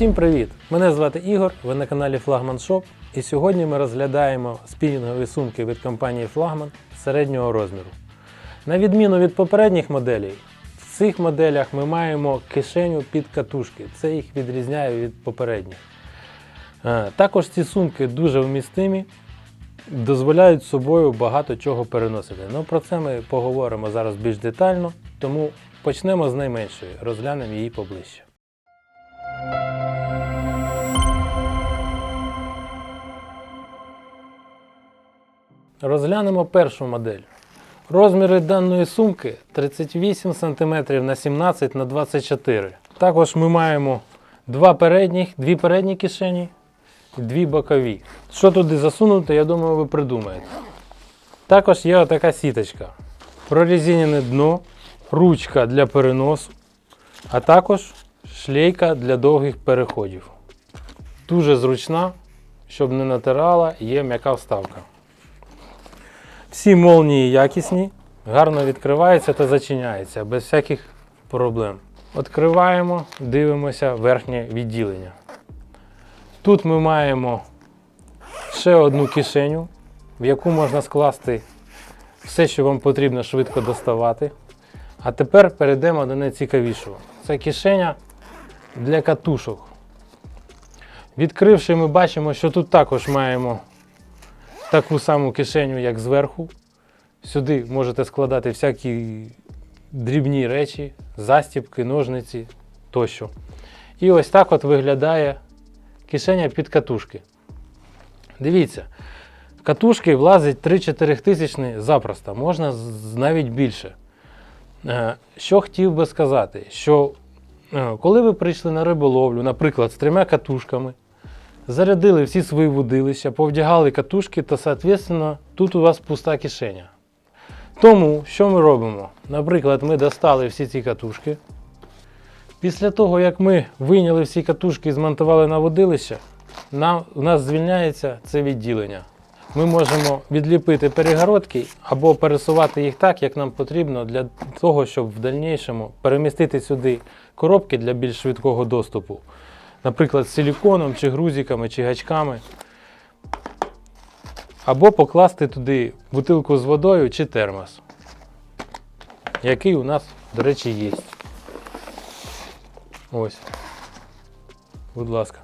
Всім привіт! Мене звати Ігор, ви на каналі Флагман Shop. І сьогодні ми розглядаємо спінінгові сумки від компанії Флагман середнього розміру. На відміну від попередніх моделей, в цих моделях ми маємо кишеню під катушки. Це їх відрізняє від попередніх. Е, Також ці сумки дуже вмістимі, дозволяють собою багато чого переносити. Ну про це ми поговоримо зараз більш детально, тому почнемо з найменшої, розглянемо її поближче. Розглянемо першу модель. Розміри даної сумки 38 см на 17 на 24 Також ми маємо два передніх, дві передні кишені і дві бокові. Що туди засунути, я думаю, ви придумаєте. Також є отака сіточка. Прорезинене дно, ручка для переносу, а також шлейка для довгих переходів. Дуже зручна, щоб не натирала, є м'яка вставка. Всі молнії якісні, гарно відкриваються та зачиняються без всяких проблем. Відкриваємо, дивимося верхнє відділення. Тут ми маємо ще одну кишеню, в яку можна скласти все, що вам потрібно швидко доставати. А тепер перейдемо до найцікавішого. Це кишеня для катушок. Відкривши, ми бачимо, що тут також маємо таку саму кишеню, як зверху. Сюди можете складати всякі дрібні речі, застібки, ножниці тощо. І ось так от виглядає кишеня під катушки. Дивіться, в катушки влазить 3-4 тисячні запросто, можна навіть більше. Е, Що хотів би сказати, що е, коли ви прийшли на риболовлю, наприклад, з трьома катушками, зарядили всі свої вудилища, повдягали катушки, то, соответственно, тут у вас пуста кишеня. Тому що ми робимо? Наприклад, ми достали всі ці катушки. Після того, як ми вийняли всі катушки і змонтували на водилище, нам, у нас звільняється це відділення. Ми можемо відліпити перегородки або пересувати їх так, як нам потрібно, для того, щоб в дальнішому перемістити сюди коробки для більш швидкого доступу. Наприклад, силіконом, чи грузиками, чи гачками. Або покласти туди бутилку з водою чи термос, який у нас, до речі, є. Ось. Будь ласка.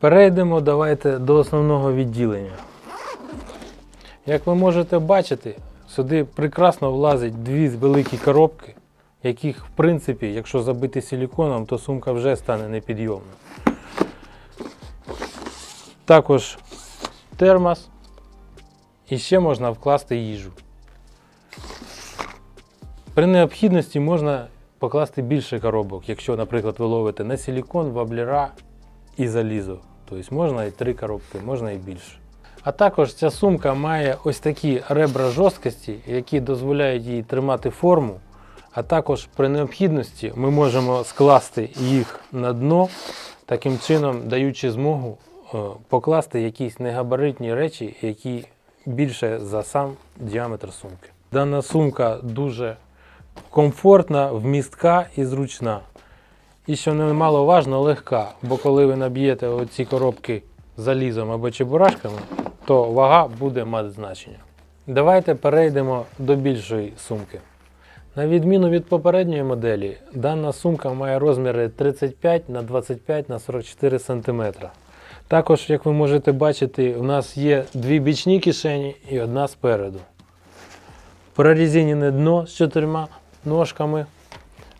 Перейдемо давайте до основного відділення. Як ви можете бачити, сюди прекрасно влазить дві великі коробки, яких, в принципі, якщо забити силіконом, то сумка вже стане непідйомною. Також термос і ще можна вкласти їжу. При необхідності можна покласти більше коробок, якщо, наприклад, ви ловите на силікон, воблера і залізо. Тобто можна і три коробки, можна і більше. А також ця сумка має ось такі ребра жорсткості, які дозволяють їй тримати форму. А також при необхідності ми можемо скласти їх на дно, таким чином даючи змогу покласти якісь негабаритні речі, які більше за сам діаметр сумки. Дана сумка дуже комфортна, вмістка і зручна. І що немаловажно, легка, бо коли ви наб'єте оці коробки залізом або чебурашками, то вага буде мати значення. Давайте перейдемо до більшої сумки. На відміну від попередньої моделі, дана сумка має розміри 35 на 25 на 44 см. Також, як ви можете бачити, у нас є дві бічні кишені і одна спереду. Прорізинене дно з чотирма ножками,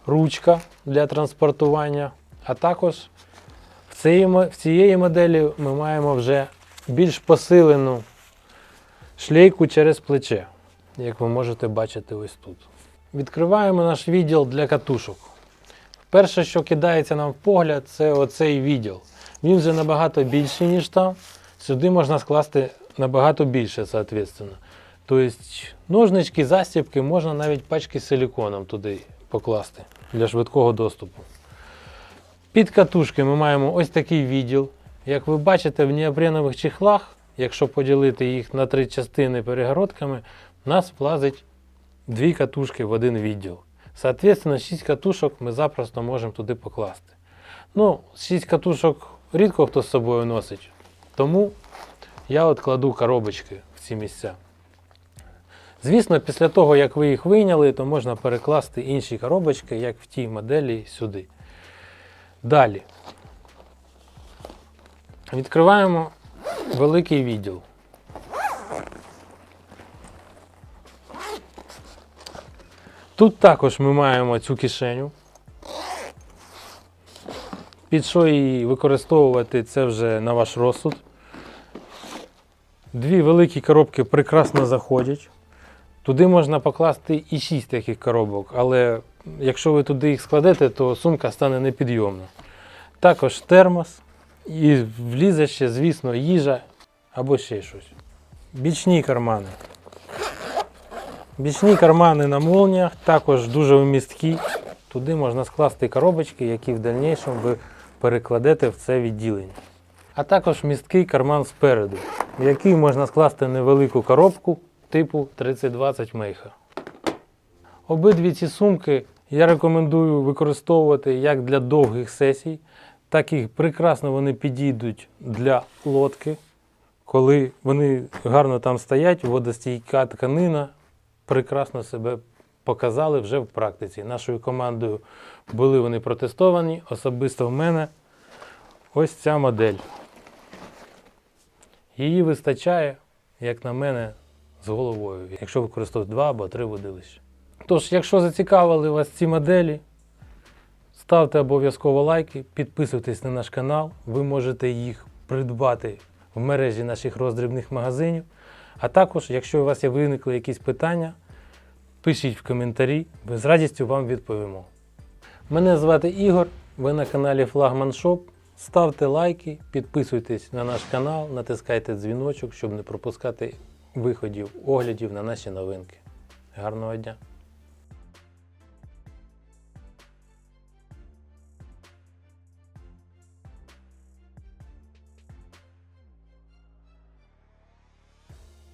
ручка для транспортування, а також в цієї моделі ми маємо вже більш посилену шлейку через плече, як ви можете бачити ось тут. Відкриваємо наш відділ для катушок. Перше, що кидається нам в погляд, це оцей відділ. Він вже набагато більший, ніж там. Сюди можна скласти набагато більше, соответственно. Тобто ножнички, застібки, можна навіть пачки з силіконом туди покласти для швидкого доступу. Під катушки ми маємо ось такий відділ. Як ви бачите, в неопренових чехлах, якщо поділити їх на три частини перегородками, у нас влазить дві катушки в один відділ. Соответственно, 6 катушок ми запросто можемо туди покласти. Ну, 6 катушок рідко хто з собою носить. Тому я от кладу коробочки в ці місця. Звісно, після того, як ви їх вийняли, то можна перекласти інші коробочки, як в тій моделі, сюди. Далі. Відкриваємо великий відділ. Тут також ми маємо цю кишеню. Під що її використовувати, це вже на ваш розсуд. Дві великі коробки прекрасно заходять. Туди можна покласти і шість таких коробок, але якщо ви туди їх складете, то сумка стане непідйомна. Також термос і влізе ще, звісно, їжа або ще щось. Бічні кармани. Бічні кармани на молніях також дуже вмісткі. Туди можна скласти коробочки, які в дальнішому ви перекладете в це відділення. А також місткий карман спереду, в який можна скласти невелику коробку типу 3020 мейха. Обидві ці сумки я рекомендую використовувати як для довгих сесій, так і прекрасно вони підійдуть для лодки, коли вони гарно там стоять, водостійка тканина прекрасно себе показали вже в практиці. Нашою командою були вони протестовані. Особисто в мене ось ця модель. Її вистачає, як на мене, з головою, якщо використовувати два або три водилища. Тож, якщо зацікавили вас ці моделі, ставте обов'язково лайки, підписуйтесь на наш канал. Ви можете їх придбати в мережі наших роздрібних магазинів. А також, якщо у вас є виникли якісь питання, пишіть в коментарі, ми з радістю вам відповімо. Мене звати Ігор, ви на каналі Флагман Shop. Ставте лайки, підписуйтесь на наш канал, натискайте дзвіночок, щоб не пропускати виходів, оглядів на наші новинки. Гарного дня!